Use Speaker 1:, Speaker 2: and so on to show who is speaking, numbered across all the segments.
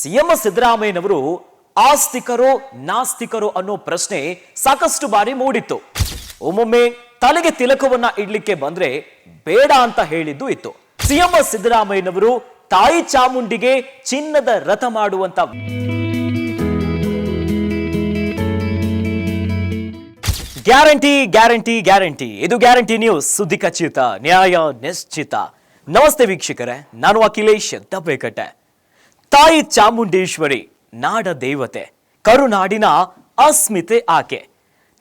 Speaker 1: CM ಸಿದ್ದರಾಮಯ್ಯನವರು ಆಸ್ತಿಕರೋ ನಾಸ್ತಿಕರೋ ಅನ್ನೋ ಪ್ರಶ್ನೆ ಸಾಕಷ್ಟು ಬಾರಿ ಮೂಡಿತ್ತು. ಒಮ್ಮೊಮ್ಮೆ ತಲೆಗೆ ತಿಲಕವನ್ನ ಇಡ್ಲಿಕ್ಕೆ ಬಂದ್ರೆ ಬೇಡ ಅಂತ ಹೇಳಿದ್ದು ಇತ್ತು. ಸಿಎಂ ಸಿದ್ದರಾಮಯ್ಯನವರು ತಾಯಿ ಚಾಮುಂಡಿಗೆ ಚಿನ್ನದ ರಥ ಮಾಡುವಂತ ಗ್ಯಾರಂಟಿ ಗ್ಯಾರಂಟಿ ಗ್ಯಾರಂಟಿ. ಇದು ಗ್ಯಾರಂಟಿ ನ್ಯೂಸ್. ಸುದ್ದಿ ಖಚಿತ, ನ್ಯಾಯ ನಿಶ್ಚಿತ. ನಮಸ್ತೆ ವೀಕ್ಷಕರೇ, ನಾನು ಅಖಿಲೇಶ್ ದಬ್ಬೆಕಟ್ಟೆ ತಾಯಿ ಚಾಮುಂಡೇಶ್ವರಿ, ನಾಡ ದೇವತೆ, ಕರುನಾಡಿನ ಅಸ್ಮಿತೆ ಆಕೆ.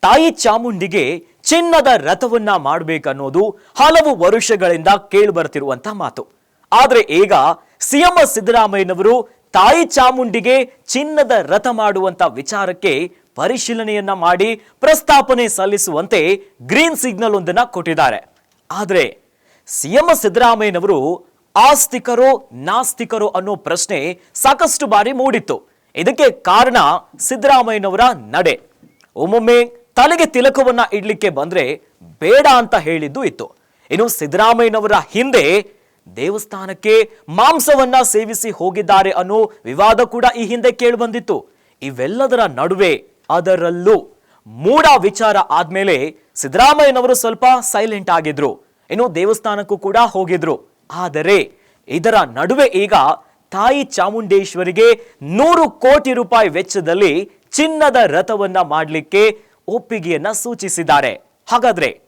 Speaker 1: ತಾಯಿ ಚಾಮುಂಡಿಗೆ ಚಿನ್ನದ ರಥವನ್ನ ಮಾಡಬೇಕನ್ನೋದು ಹಲವು ವರುಷಗಳಿಂದ ಕೇಳಿಬರ್ತಿರುವಂತ ಮಾತು. ಆದ್ರೆ ಈಗ ಸಿಎಂ ಸಿದ್ದರಾಮಯ್ಯನವರು ತಾಯಿ ಚಾಮುಂಡಿಗೆ ಚಿನ್ನದ ರಥ ಮಾಡುವಂತ ವಿಚಾರಕ್ಕೆ ಪರಿಶೀಲನೆಯನ್ನ ಮಾಡಿ ಪ್ರಸ್ತಾಪನೆ ಸಲ್ಲಿಸುವಂತೆ ಗ್ರೀನ್ ಸಿಗ್ನಲ್ ಒಂದನ್ನ ಕೊಟ್ಟಿದ್ದಾರೆ. ಆದ್ರೆ ಸಿಎಂ ಸಿದ್ದರಾಮಯ್ಯನವರು ಆಸ್ತಿಕರೋ, ನಾಸ್ತಿಕರೋ ಅನ್ನೋ ಪ್ರಶ್ನೆ ಸಾಕಷ್ಟು ಬಾರಿ ಮೂಡಿತ್ತು. ಇದಕ್ಕೆ ಕಾರಣ ಸಿದ್ದರಾಮಯ್ಯನವರ ನಡೆ. ಒಮ್ಮೊಮ್ಮೆ ತಲೆಗೆ ತಿಲಕವನ್ನ ಇಡ್ಲಿಕ್ಕೆ ಬಂದ್ರೆ ಬೇಡ ಅಂತ ಹೇಳಿದ್ದು ಇತ್ತು. ಇನ್ನು ಸಿದ್ದರಾಮಯ್ಯನವರ ಹಿಂದೆ ದೇವಸ್ಥಾನಕ್ಕೆ ಮಾಂಸವನ್ನ ಸೇವಿಸಿ ಹೋಗಿದ್ದಾರೆ ಅನ್ನೋ ವಿವಾದ ಕೂಡ ಈ ಹಿಂದೆ ಕೇಳಿ ಬಂದಿತ್ತು ಇವೆಲ್ಲದರ ನಡುವೆ ಅದರಲ್ಲೂ ಮೂಡ ವಿಚಾರ ಆದ್ಮೇಲೆ ಸಿದ್ದರಾಮಯ್ಯನವರು ಸ್ವಲ್ಪ ಸೈಲೆಂಟ್ ಆಗಿದ್ರು. ಇನ್ನು ದೇವಸ್ಥಾನಕ್ಕೂ ಕೂಡ ಹೋಗಿದ್ರು. ಆದರೆ ಇದರ ನಡುವೆ ಈಗ ತಾಯಿ ಚಾಮುಂಡೇಶ್ವರಿಗೆ ನೂರು ಕೋಟಿ ರೂಪಾಯಿ ವೆಚ್ಚದಲ್ಲಿ ಚಿನ್ನದ ರಥವನ್ನ ಮಾಡಲಿಕ್ಕೆ ಒಪ್ಪಿಗೆಯನ್ನ ಸೂಚಿಸಿದ್ದಾರೆ. ಹಾಗಾದ್ರೆ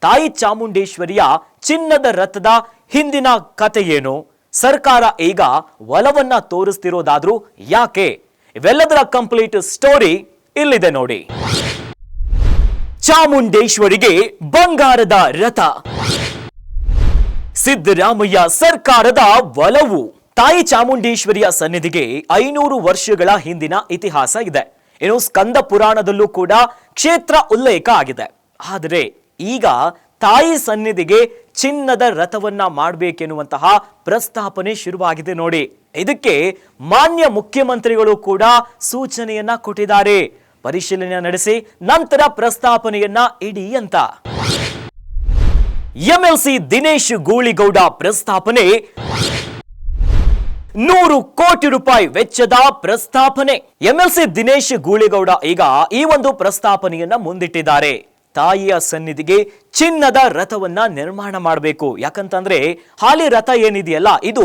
Speaker 1: ತಾಯಿ ಚಾಮುಂಡೇಶ್ವರಿಯ ಚಿನ್ನದ ರಥದ ಹಿಂದಿನ ಕತೆ ಏನು? ಸರ್ಕಾರ ಈಗ ಒಲವನ್ನ ತೋರಿಸ್ತಿರೋದಾದ್ರೂ ಯಾಕೆ? ಇವೆಲ್ಲದರ ಕಂಪ್ಲೀಟ್ ಸ್ಟೋರಿ ಇಲ್ಲಿದೆ ನೋಡಿ. ಚಾಮುಂಡೇಶ್ವರಿಗೆ ಬಂಗಾರದ ರಥ. ಸಿದ್ದರಾಮಯ್ಯ ಸರ್ಕಾರದ ಒಲವು. ತಾಯಿ ಚಾಮುಂಡೇಶ್ವರಿಯ ಸನ್ನಿಧಿಗೆ ಐನೂರು ವರ್ಷಗಳ ಹಿಂದಿನ ಇತಿಹಾಸ ಇದೆ. ಇನ್ನು ಸ್ಕಂದ ಪುರಾಣದಲ್ಲೂ ಕೂಡ ಕ್ಷೇತ್ರ ಉಲ್ಲೇಖ ಆಗಿದೆ. ಆದರೆ ಈಗ ತಾಯಿ ಸನ್ನಿಧಿಗೆ ಚಿನ್ನದ ರಥವನ್ನ ಮಾಡಬೇಕೆನ್ನುವಂತಹ ಪ್ರಸ್ತಾಪನೆ ಶುರುವಾಗಿದೆ ನೋಡಿ. ಇದಕ್ಕೆ ಮಾನ್ಯ ಮುಖ್ಯಮಂತ್ರಿಗಳು ಕೂಡ ಸೂಚನೆಯನ್ನ ಕೊಟ್ಟಿದ್ದಾರೆ. ಪರಿಶೀಲನೆ ನಡೆಸಿ ನಂತರ ಪ್ರಸ್ತಾಪನೆಯನ್ನ ಇಡಿ ಅಂತ. ಎಂಎಲ್ಸಿ ದಿನೇಶ್ ಗೂಳಿಗೌಡ ಪ್ರಸ್ತಾಪನೆ. ನೂರು ಕೋಟಿ ರೂಪಾಯಿ ವೆಚ್ಚದ ಪ್ರಸ್ತಾಪನೆ. ಎಂಎಲ್ಸಿ ದಿನೇಶ್ ಗೂಳಿಗೌಡ ಈಗ ಈ ಒಂದು ಪ್ರಸ್ತಾಪನೆಯನ್ನ ಮುಂದಿಟ್ಟಿದ್ದಾರೆ. ತಾಯಿಯ ಸನ್ನಿಧಿಗೆ ಚಿನ್ನದ ರಥವನ್ನ ನಿರ್ಮಾಣ ಮಾಡಬೇಕು. ಯಾಕಂತಂದ್ರೆ ಹಾಲಿ ರಥ ಏನಿದೆಯಲ್ಲ, ಇದು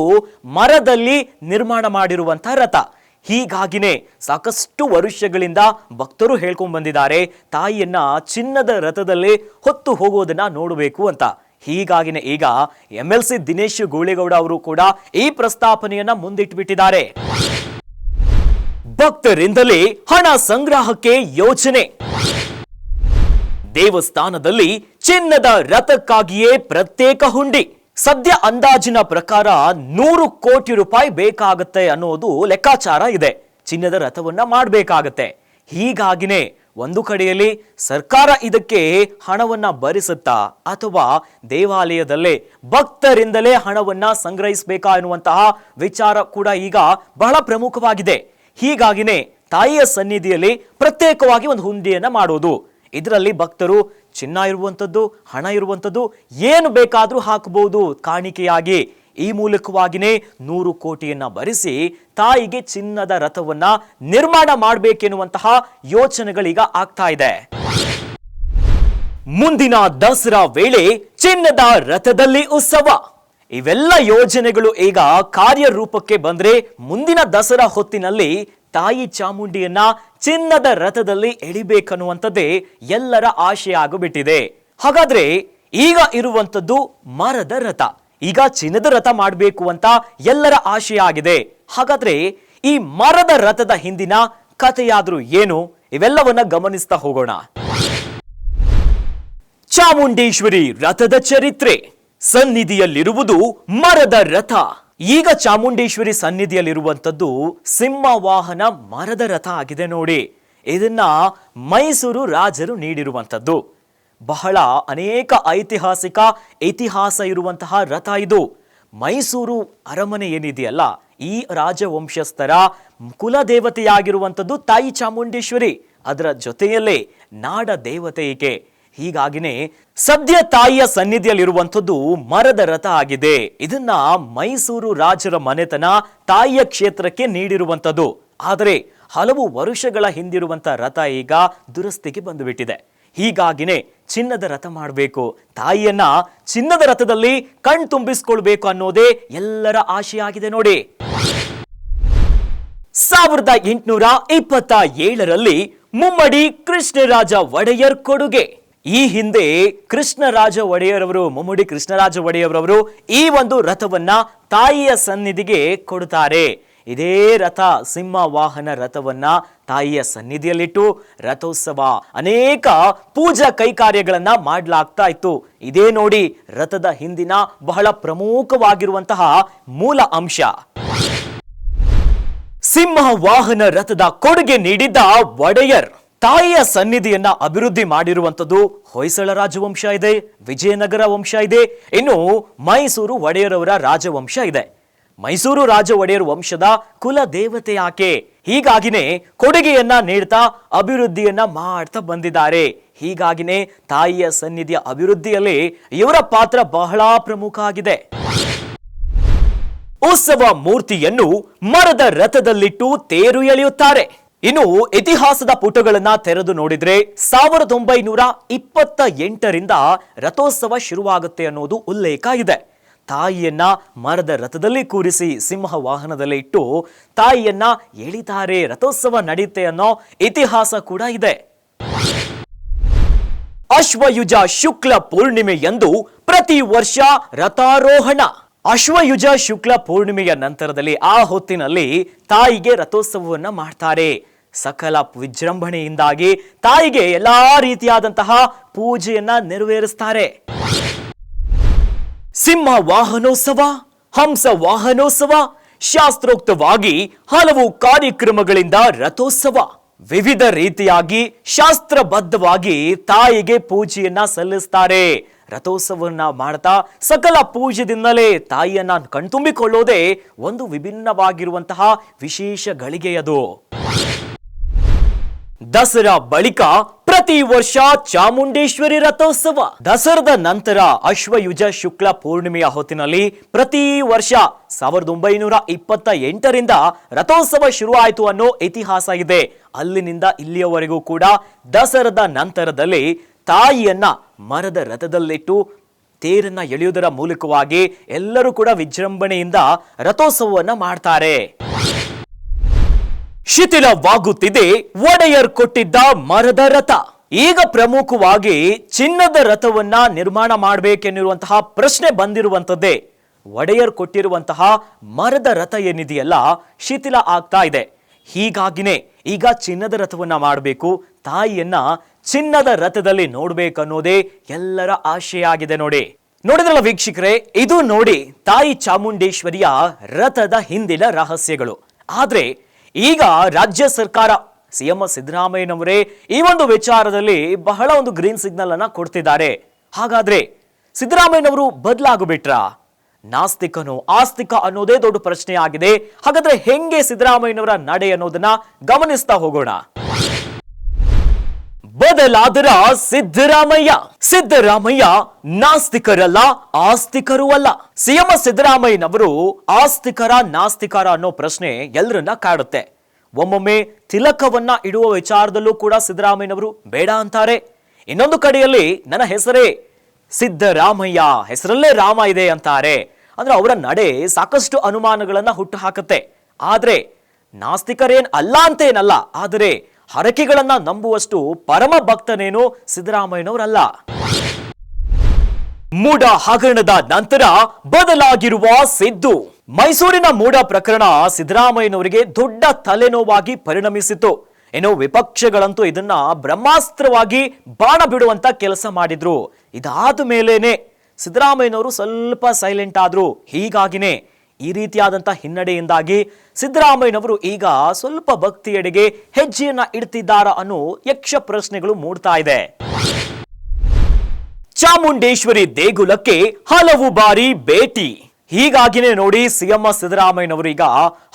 Speaker 1: ಮರದಲ್ಲಿ ನಿರ್ಮಾಣ ಮಾಡಿರುವಂತಹ ರಥ. ಹೀಗಾಗಿನೇ ಸಾಕಷ್ಟು ವರುಷಗಳಿಂದ ಭಕ್ತರು ಹೇಳ್ಕೊಂಡು ಬಂದಿದ್ದಾರೆ, ತಾಯಿಯನ್ನ ಚಿನ್ನದ ರಥದಲ್ಲಿ ಹೊತ್ತು ಹೋಗೋದನ್ನ ನೋಡಬೇಕು ಅಂತ. ಹೀಗಾಗಿನೇ ಈಗ M L C Dinesh Gooligowda ಅವರು ಕೂಡ ಈ ಪ್ರಸ್ತಾಪನೆಯನ್ನ ಮುಂದಿಟ್ಬಿಟ್ಟಿದ್ದಾರೆ. ಭಕ್ತರಿಂದಲೇ ಹಣ ಸಂಗ್ರಹಕ್ಕೆ ಯೋಜನೆ. ದೇವಸ್ಥಾನದಲ್ಲಿ ಚಿನ್ನದ ರಥಕ್ಕಾಗಿಯೇ ಪ್ರತ್ಯೇಕ ಹುಂಡಿ. ಸದ್ಯ ಅಂದಾಜಿನ ಪ್ರಕಾರ ನೂರು ಕೋಟಿ ರೂಪಾಯಿ ಬೇಕಾಗುತ್ತೆ ಅನ್ನೋದು ಲೆಕ್ಕಾಚಾರ ಇದೆ. ಚಿನ್ನದ ರಥವನ್ನ ಮಾಡಬೇಕಾಗತ್ತೆ. ಹೀಗಾಗಿನೇ ಒಂದು ಕಡೆಯಲ್ಲಿ ಸರ್ಕಾರ ಇದಕ್ಕೆ ಹಣವನ್ನ ಭರಿಸುತ್ತಾ ಅಥವಾ ದೇವಾಲಯದಲ್ಲೇ ಭಕ್ತರಿಂದಲೇ ಹಣವನ್ನ ಸಂಗ್ರಹಿಸಬೇಕಾ ಎನ್ನುವಂತಹ ವಿಚಾರ ಕೂಡ ಈಗ ಬಹಳ ಪ್ರಮುಖವಾಗಿದೆ. ಹೀಗಾಗಿನೇ ತಾಯಿಯ ಸನ್ನಿಧಿಯಲ್ಲಿ ಪ್ರತ್ಯೇಕವಾಗಿ ಒಂದು ಹುಂಡಿಯನ್ನ ಮಾಡೋದು. ಇದರಲ್ಲಿ ಭಕ್ತರು ಚಿನ್ನ ಇರುವಂಥದ್ದು, ಹಣ ಇರುವಂಥದ್ದು ಏನು ಬೇಕಾದರೂ ಹಾಕಬಹುದು ಕಾಣಿಕೆಯಾಗಿ ಈ ಮೂಲಕವಾಗಿಯೇ ನೂರು ಕೋಟಿಯನ್ನ ಭರಿಸಿ ತಾಯಿಗೆ ಚಿನ್ನದ ರಥವನ್ನ ನಿರ್ಮಾಣ ಮಾಡಬೇಕೆನ್ನುವಂತಹ ಯೋಚನೆಗಳೀಗ ಆಗ್ತಾ ಇದೆ. ಮುಂದಿನ ದಸರಾ ವೇಳೆ ಚಿನ್ನದ ರಥದಲ್ಲಿ ಉತ್ಸವ. ಇವೆಲ್ಲ ಯೋಜನೆಗಳು ಈಗ ಕಾರ್ಯರೂಪಕ್ಕೆ ಬಂದ್ರೆ ಮುಂದಿನ ದಸರಾ ಹೊತ್ತಿನಲ್ಲಿ ತಾಯಿ ಚಾಮುಂಡಿಯನ್ನ ಚಿನ್ನದ ರಥದಲ್ಲಿ ಎಳಿಬೇಕನ್ನುವಂಥದ್ದೇ ಎಲ್ಲರ ಆಶೆ ಆಗಿಬಿಟ್ಟಿದೆ. ಹಾಗಾದ್ರೆ ಈಗ ಇರುವಂತದ್ದು ಮರದ ರಥ. ಈಗ ಚಿನ್ನದ ರಥ ಮಾಡಬೇಕು ಅಂತ ಎಲ್ಲರ ಆಶೆ ಆಗಿದೆ. ಹಾಗಾದ್ರೆ ಈ ಮರದ ರಥದ ಹಿಂದಿನ ಕಥೆಯಾದ್ರೂ ಏನು? ಇವೆಲ್ಲವನ್ನ ಗಮನಿಸ್ತಾ ಹೋಗೋಣ. ಚಾಮುಂಡೇಶ್ವರಿ ರಥದ ಚರಿತ್ರೆ. ಸನ್ನಿಧಿಯಲ್ಲಿರುವುದು ಮರದ ರಥ. ಈಗ ಚಾಮುಂಡೇಶ್ವರಿ ಸನ್ನಿಧಿಯಲ್ಲಿರುವಂಥದ್ದು ಸಿಂಹ ವಾಹನ ಮರದ ರಥ ಆಗಿದೆ ನೋಡಿ. ಇದನ್ನ ಮೈಸೂರು ರಾಜರು ನೀಡಿರುವಂತದ್ದು ಬಹಳ ಅನೇಕ ಐತಿಹಾಸಿಕ ಇತಿಹಾಸ ಇರುವಂತಹ ರಥ ಇದು. ಮೈಸೂರು ಅರಮನೆ ಏನಿದೆಯಲ್ಲ, ಈ ರಾಜವಂಶಸ್ಥರ ಕುಲದೇವತೆಯಾಗಿರುವಂಥದ್ದು ತಾಯಿ ಚಾಮುಂಡೇಶ್ವರಿ. ಅದರ ಜೊತೆಯಲ್ಲೇ ನಾಡ ದೇವತೆ ಹೀಗಾಗಿನೇ ಸದ್ಯ ತಾಯಿಯ ಸನ್ನಿಧಿಯಲ್ಲಿರುವಂಥದ್ದು ಮರದ ರಥ ಆಗಿದೆ. ಇದನ್ನ ಮೈಸೂರು ರಾಜರ ಮನೆತನ ತಾಯಿಯ ಕ್ಷೇತ್ರಕ್ಕೆ ನೀಡಿರುವಂಥದ್ದು. ಆದರೆ ಹಲವು ವರುಷಗಳ ಹಿಂದಿರುವಂಥ ರಥ ಈಗ ದುರಸ್ತಿಗೆ ಬಂದುಬಿಟ್ಟಿದೆ. ಹೀಗಾಗಿನೇ ಚಿನ್ನದ ರಥ ಮಾಡಬೇಕು. ತಾಯಿಯನ್ನ ಚಿನ್ನದ ರಥದಲ್ಲಿ ಕಣ್ ತುಂಬಿಸ್ಕೊಳ್ಬೇಕು ಅನ್ನೋದೇ ಎಲ್ಲರ ಆಶೆಯಾಗಿದೆ ನೋಡಿ. ಸಾವಿರದ ಎಂಟುನೂರ ಇಪ್ಪತ್ತ ಏಳರಲ್ಲಿ ಮುಮ್ಮಡಿ ಕೃಷ್ಣರಾಜ ಒಡೆಯರ್ ಕೊಡುಗೆ. ಈ ಹಿಂದೆ ಕೃಷ್ಣರಾಜ ಒಡೆಯರವರು, ಮುಮ್ಮಡಿ ಕೃಷ್ಣರಾಜ ಒಡೆಯರವರು ಈ ಒಂದು ರಥವನ್ನ ತಾಯಿಯ ಸನ್ನಿಧಿಗೆ ಕೊಡುತ್ತಾರೆ. ಇದೇ ರಥ, ಸಿಂಹ ವಾಹನ ರಥವನ್ನ ತಾಯಿಯ ಸನ್ನಿಧಿಯಲ್ಲಿಟ್ಟು ರಥೋತ್ಸವ ಅನೇಕ ಪೂಜಾ ಕೈಕಾರ್ಯಗಳನ್ನ ಮಾಡಲಾಗ್ತಾ ಇತ್ತು. ಇದೇ ನೋಡಿ ರಥದ ಹಿಂದಿನ ಬಹಳ ಪ್ರಮುಖವಾಗಿರುವಂತಹ ಮೂಲ ಅಂಶ. ಸಿಂಹ ವಾಹನ ರಥದ ಕೊಡುಗೆ ನೀಡಿದ್ದ ಒಡೆಯರ್. ತಾಯಿಯ ಸನ್ನಿಧಿಯನ್ನ ಅಭಿವೃದ್ಧಿ ಮಾಡಿರುವಂಥದ್ದು ಹೊಯ್ಸಳ ರಾಜವಂಶ ಇದೆ, ವಿಜಯನಗರ ವಂಶ ಇದೆ, ಇನ್ನು ಮೈಸೂರು ಒಡೆಯರವರ ರಾಜವಂಶ ಇದೆ. ಮೈಸೂರು ರಾಜ ಒಡೆಯರ್ ವಂಶದ ಕುಲ ದೇವತೆ ಆಕೆ ಹೀಗಾಗಿನೇ ಕೊಡುಗೆಯನ್ನ ನೀಡ್ತಾ ಅಭಿವೃದ್ಧಿಯನ್ನ ಮಾಡ್ತಾ ಬಂದಿದ್ದಾರೆ. ಹೀಗಾಗಿನೇ ತಾಯಿಯ ಸನ್ನಿಧಿಯ ಅಭಿವೃದ್ಧಿಯಲ್ಲಿ ಇವರ ಪಾತ್ರ ಬಹಳ ಪ್ರಮುಖ ಆಗಿದೆ. ಉತ್ಸವ ಮೂರ್ತಿಯನ್ನು ಮರದ ರಥದಲ್ಲಿಟ್ಟು ತೇರು ಎಳೆಯುತ್ತಾರೆ. ಇನ್ನು ಇತಿಹಾಸದ ಪುಟಗಳನ್ನ ತೆರೆದು ನೋಡಿದ್ರೆ ಸಾವಿರದ ಒಂಬೈನೂರ ಇಪ್ಪತ್ತ ಎಂಟರಿಂದ ರಥೋತ್ಸವ ಶುರುವಾಗುತ್ತೆ ಅನ್ನೋದು ಉಲ್ಲೇಖ ಇದೆ. ತಾಯಿಯನ್ನ ಮರದ ರಥದಲ್ಲಿ ಕೂರಿಸಿ ಸಿಂಹ ವಾಹನದಲ್ಲಿ ಇಟ್ಟು ತಾಯಿಯನ್ನ ಎಳಿತಾರೆ ರಥೋತ್ಸವ ನಡೆಯುತ್ತೆ ಅನ್ನೋ ಇತಿಹಾಸ ಕೂಡ ಇದೆ. ಅಶ್ವಯುಜ ಶುಕ್ಲ ಪೂರ್ಣಿಮೆಯಂದು ಪ್ರತಿ ವರ್ಷ ರಥಾರೋಹಣ. ಅಶ್ವಯುಜ ಶುಕ್ಲ ಪೂರ್ಣಿಮೆಯ ನಂತರದಲ್ಲಿ ಆ ಹೊತ್ತಿನಲ್ಲಿ ತಾಯಿಗೆ ರಥೋತ್ಸವವನ್ನು ಮಾಡ್ತಾರೆ. ಸಕಲ ವಿಜೃಂಭಣೆಯಿಂದಾಗಿ ತಾಯಿಗೆ ಎಲ್ಲಾ ರೀತಿಯಾದಂತಹ ಪೂಜೆಯನ್ನ ನೆರವೇರಿಸ್ತಾರೆ. ಸಿಂಹ ವಾಹನೋತ್ಸವ, ಹಂಸ ವಾಹನೋತ್ಸವ, ಶಾಸ್ತ್ರೋಕ್ತವಾಗಿ ಹಲವು ಕಾರ್ಯಕ್ರಮಗಳಿಂದ ರಥೋತ್ಸವ. ವಿವಿಧ ರೀತಿಯಾಗಿ ಶಾಸ್ತ್ರಬದ್ಧವಾಗಿ ತಾಯಿಗೆ ಪೂಜೆಯನ್ನ ಸಲ್ಲಿಸ್ತಾರೆ. ರಥೋತ್ಸವವನ್ನ ಮಾಡ್ತಾ ಸಕಲ ಪೂಜೆದಿಂದಲೇ ತಾಯಿಯನ್ನ ಕಣ್ತುಂಬಿಕೊಳ್ಳೋದೇ ಒಂದು ವಿಭಿನ್ನವಾಗಿರುವಂತಹ ವಿಶೇಷ ಗಳಿಗೆಯದು. ದಸರಾ ಬಳಿಕ ಪ್ರತಿ ವರ್ಷ ಚಾಮುಂಡೇಶ್ವರಿ ರಥೋತ್ಸವ. ದಸರಾದ ನಂತರ ಅಶ್ವಯುಜ ಶುಕ್ಲ ಪೂರ್ಣಿಮೆಯ ಹೊತ್ತಿನಲ್ಲಿ ಪ್ರತಿ ವರ್ಷ ಸಾವಿರದ ಒಂಬೈನೂರ ಇಪ್ಪತ್ತ ಎಂಟರಿಂದ ರಥೋತ್ಸವ ಶುರುವಾಯಿತು ಅನ್ನೋ ಇತಿಹಾಸ ಇದೆ. ಅಲ್ಲಿನಿಂದ ಇಲ್ಲಿಯವರೆಗೂ ಕೂಡ ದಸರಾದ ನಂತರದಲ್ಲಿ ತಾಯಿಯನ್ನ ಮರದ ರಥದಲ್ಲಿಟ್ಟು ತೇರನ್ನ ಎಳೆಯುವುದರ ಮೂಲಕವಾಗಿ ಎಲ್ಲರೂ ಕೂಡ ವಿಜೃಂಭಣೆಯಿಂದ ರಥೋತ್ಸವವನ್ನ ಮಾಡ್ತಾರೆ. ಶಿಥಿಲವಾಗುತ್ತಿದೆ ಒಡೆಯರ್ ಕೊಟ್ಟಿದ್ದ ಮರದ ರಥ. ಈಗ ಪ್ರಮುಖವಾಗಿ ಚಿನ್ನದ ರಥವನ್ನ ನಿರ್ಮಾಣ ಮಾಡಬೇಕೆನ್ನಿರುವಂತಹ ಪ್ರಶ್ನೆ ಬಂದಿರುವಂತದ್ದೇ ಒಡೆಯರ್ ಕೊಟ್ಟಿರುವಂತಹ ಮರದ ರಥ ಏನಿದೆಯಲ್ಲ, ಶಿಥಿಲ ಆಗ್ತಾ ಇದೆ. ಹೀಗಾಗಿನೇ ಈಗ ಚಿನ್ನದ ರಥವನ್ನ ಮಾಡಬೇಕು ತಾಯಿಯನ್ನ ಚಿನ್ನದ ರಥದಲ್ಲಿ ನೋಡ್ಬೇಕನ್ನೋದೇ ಎಲ್ಲರ ಆಶೆಯಾಗಿದೆ ನೋಡಿ. ನೋಡಿದ್ರಲ್ಲ ವೀಕ್ಷಕರೇ, ಇದು ನೋಡಿ ತಾಯಿ ಚಾಮುಂಡೇಶ್ವರಿಯ ರಥದ ಹಿಂದಿನ ರಹಸ್ಯಗಳು. ಆದ್ರೆ ಈಗ ರಾಜ್ಯ ಸರ್ಕಾರ ಸಿಎಂ ಸಿದ್ದರಾಮಯ್ಯನವರೇ ಈ ಒಂದು ವಿಚಾರದಲ್ಲಿ ಬಹಳ ಒಂದು ಗ್ರೀನ್ ಸಿಗ್ನಲ್ ಅನ್ನ ಕೊಡ್ತಿದ್ದಾರೆ. ಹಾಗಾದ್ರೆ ಸಿದ್ದರಾಮಯ್ಯನವರು ಬದಲಾಗುಬಿಟ್ರಾ? ನಾಸ್ತಿಕನು ಆಸ್ತಿಕ ಅನ್ನೋದೇ ದೊಡ್ಡ ಪ್ರಶ್ನೆ ಆಗಿದೆ ಹಾಗಾದ್ರೆ ಹೆಂಗೆ ಸಿದ್ದರಾಮಯ್ಯನವರ ನಡೆ ಅನ್ನೋದನ್ನ ಗಮನಿಸ್ತಾ ಹೋಗೋಣ. ಬದಲಾದರ ಸಿದ್ದರಾಮಯ್ಯ. ಸಿದ್ದರಾಮಯ್ಯ ನಾಸ್ತಿಕರಲ್ಲ, ಆಸ್ತಿಕರು ಅಲ್ಲ. ಸಿಎಂ ಸಿದ್ದರಾಮಯ್ಯನವರು ಆಸ್ತಿಕರ, ನಾಸ್ತಿಕರ ಅನ್ನೋ ಪ್ರಶ್ನೆ ಎಲ್ಲರನ್ನ ಕಾಡುತ್ತೆ. ಒಮ್ಮೊಮ್ಮೆ ತಿಲಕವನ್ನ ಇಡುವ ವಿಚಾರದಲ್ಲೂ ಕೂಡ ಸಿದ್ದರಾಮಯ್ಯನವರು ಬೇಡ ಅಂತಾರೆ. ಇನ್ನೊಂದು ಕಡೆಯಲ್ಲಿ ನನ್ನ ಹೆಸರೇ ಸಿದ್ದರಾಮಯ್ಯ, ಹೆಸರಲ್ಲೇ ರಾಮ ಇದೆ ಅಂತಾರೆ. ಅಂದ್ರೆ ಅವರ ನಡೆ ಸಾಕಷ್ಟು ಅನುಮಾನಗಳನ್ನ ಹುಟ್ಟು ಹಾಕುತ್ತೆ. ಆದ್ರೆ ನಾಸ್ತಿಕರೇನ್ ಅಲ್ಲ ಅಂತೇನಲ್ಲ, ಆದರೆ ಹರಕೆಗಳನ್ನ ನಂಬುವಷ್ಟು ಪರಮ ಭಕ್ತನೇನು ಸಿದ್ದರಾಮಯ್ಯನವರಲ್ಲ. ಮೂಡ ಹಗರಣದ ನಂತರ ಬದಲಾಗಿರುವ ಸಿದ್ದು. ಮೈಸೂರಿನ ಮೂಡ ಪ್ರಕರಣ ಸಿದ್ದರಾಮಯ್ಯನವರಿಗೆ ದೊಡ್ಡ ತಲೆನೋವಾಗಿ ಪರಿಣಮಿಸಿತು ಏನೋ ವಿಪಕ್ಷಗಳಂತೂ ಇದನ್ನ ಬ್ರಹ್ಮಾಸ್ತ್ರವಾಗಿ ಬಾಣ ಬಿಡುವಂತ ಕೆಲಸ ಮಾಡಿದ್ರು. ಇದಾದ ಮೇಲೇನೆ ಸಿದ್ದರಾಮಯ್ಯನವರು ಸ್ವಲ್ಪ ಸೈಲೆಂಟ್ ಆದ್ರು. ಹೀಗಾಗಿನೇ ಈ ರೀತಿಯಾದಂಥ ಹಿನ್ನಡೆಯಿಂದಾಗಿ ಸಿದ್ದರಾಮಯ್ಯನವರು ಈಗ ಸ್ವಲ್ಪ ಭಕ್ತಿಯೆಡೆಗೆ ಹೆಜ್ಜೆಯನ್ನ ಇಡ್ತಿದ್ದಾರಾ ಅನ್ನೋ ಯಕ್ಷ ಪ್ರಶ್ನೆಗಳು ಮೂಡ್ತಾ ಇದೆ. ಚಾಮುಂಡೇಶ್ವರಿ ದೇಗುಲಕ್ಕೆ ಹಲವು ಬಾರಿ ಭೇಟಿ. ಹೀಗಾಗಿನೇ ನೋಡಿ ಸಿಎಂ ಸಿದ್ದರಾಮಯ್ಯನವರು ಈಗ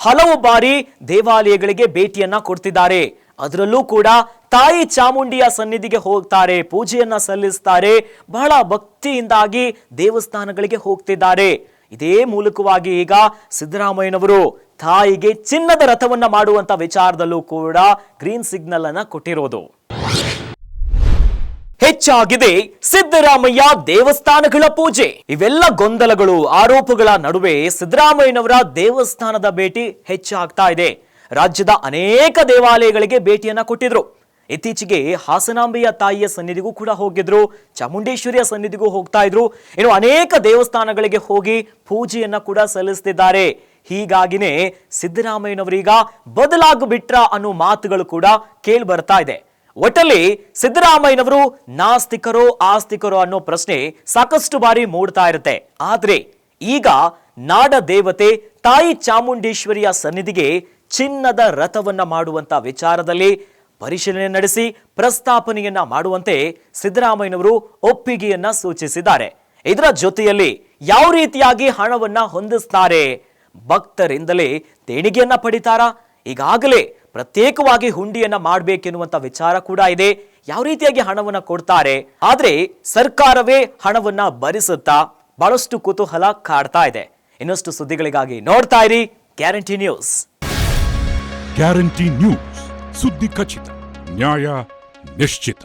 Speaker 1: ಹಲವು ಬಾರಿ ದೇವಾಲಯಗಳಿಗೆ ಭೇಟಿಯನ್ನ ಕೊಡ್ತಿದ್ದಾರೆ. ಅದರಲ್ಲೂ ಕೂಡ ತಾಯಿ ಚಾಮುಂಡಿಯ ಸನ್ನಿಧಿಗೆ ಹೋಗ್ತಾರೆ, ಪೂಜೆಯನ್ನ ಸಲ್ಲಿಸ್ತಾರೆ, ಬಹಳ ಭಕ್ತಿಯಿಂದಾಗಿ ದೇವಸ್ಥಾನಗಳಿಗೆ ಹೋಗ್ತಿದ್ದಾರೆ. ಇದೇ ಮೂಲಕವಾಗಿ ಈಗ ಸಿದ್ದರಾಮಯ್ಯನವರು ತಾಯಿಗೆ ಚಿನ್ನದ ರಥವನ್ನ ಮಾಡುವಂತ ವಿಚಾರದಲ್ಲೂ ಕೂಡ ಗ್ರೀನ್ ಸಿಗ್ನಲ್ ಅನ್ನ ಕೊಟ್ಟಿರೋದು. ಹೆಚ್ಚಾಗಿದೆ ಸಿದ್ದರಾಮಯ್ಯ ದೇವಸ್ಥಾನಗಳ ಪೂಜೆ. ಇವೆಲ್ಲ ಗೊಂದಲಗಳು, ಆರೋಪಗಳ ನಡುವೆ ಸಿದ್ದರಾಮಯ್ಯನವರ ದೇವಸ್ಥಾನದ ಭೇಟಿ ಹೆಚ್ಚಾಗ್ತಾ ಇದೆ. ರಾಜ್ಯದ ಅನೇಕ ದೇವಾಲಯಗಳಿಗೆ ಭೇಟಿಯನ್ನ ಕೊಟ್ಟಿದ್ರು. ಇತ್ತೀಚೆಗೆ ಹಾಸನಾಂಬೆಯ ತಾಯಿಯ ಸನ್ನಿಧಿಗೂ ಕೂಡ ಹೋಗಿದ್ರು, ಚಾಮುಂಡೇಶ್ವರಿಯ ಸನ್ನಿಧಿಗೂ ಹೋಗ್ತಾ ಇದ್ರು. ಇನ್ನು ಅನೇಕ ದೇವಸ್ಥಾನಗಳಿಗೆ ಹೋಗಿ ಪೂಜೆಯನ್ನ ಕೂಡ ಸಲ್ಲಿಸ್ತಿದ್ದಾರೆ. ಹೀಗಾಗಿನೇ ಸಿದ್ದರಾಮಯ್ಯನವರೀಗ ಬದಲಾಗಿ ಬಿಟ್ರ ಅನ್ನೋ ಮಾತುಗಳು ಕೂಡ ಕೇಳಿ ಬರ್ತಾ ಇದೆ. ಒಟ್ಟಲ್ಲಿ ಸಿದ್ದರಾಮಯ್ಯನವರು ನಾಸ್ತಿಕರೋ ಆಸ್ತಿಕರೋ ಅನ್ನೋ ಪ್ರಶ್ನೆ ಸಾಕಷ್ಟು ಬಾರಿ ಮೂಡ್ತಾ ಇರುತ್ತೆ. ಆದ್ರೆ ಈಗ ನಾಡ ದೇವತೆ ತಾಯಿ ಚಾಮುಂಡೇಶ್ವರಿಯ ಸನ್ನಿಧಿಗೆ ಚಿನ್ನದ ರಥವನ್ನ ಮಾಡುವಂತ ವಿಚಾರದಲ್ಲಿ ಪರಿಶೀಲನೆ ನಡೆಸಿ ಪ್ರಸ್ತಾಪನೆಯನ್ನ ಮಾಡುವಂತೆ ಸಿದ್ದರಾಮಯ್ಯನವರು ಒಪ್ಪಿಗೆಯನ್ನ ಸೂಚಿಸಿದ್ದಾರೆ. ಇದರ ಜೊತೆಯಲ್ಲಿ ಯಾವ ರೀತಿಯಾಗಿ ಹಣವನ್ನ ಹೊಂದಿಸ್ತಾರೆ? ಭಕ್ತರಿಂದಲೇ ದೇಣಿಗೆಯನ್ನ ಪಡಿತಾರಾ? ಈಗಾಗಲೇ ಪ್ರತ್ಯೇಕವಾಗಿ ಹುಂಡಿಯನ್ನ ಮಾಡಬೇಕೆನ್ನುವಂತ ವಿಚಾರ ಕೂಡ ಇದೆ. ಯಾವ ರೀತಿಯಾಗಿ ಹಣವನ್ನ ಕೊಡ್ತಾರೆ? ಆದ್ರೆ ಸರ್ಕಾರವೇ ಹಣವನ್ನ ಭರಿಸುತ್ತಾ ಬಹಳಷ್ಟು ಕುತೂಹಲ ಕಾಡ್ತಾ ಇದೆ. ಇನ್ನಷ್ಟು ಸುದ್ದಿಗಳಿಗಾಗಿ ನೋಡ್ತಾ ಇರಿ ಗ್ಯಾರಂಟಿ ನ್ಯೂಸ್.
Speaker 2: Guarantee news. ಸುದ್ದಿ ಖಚಿತ. ನ್ಯಾಯ ನಿಶ್ಚಿತ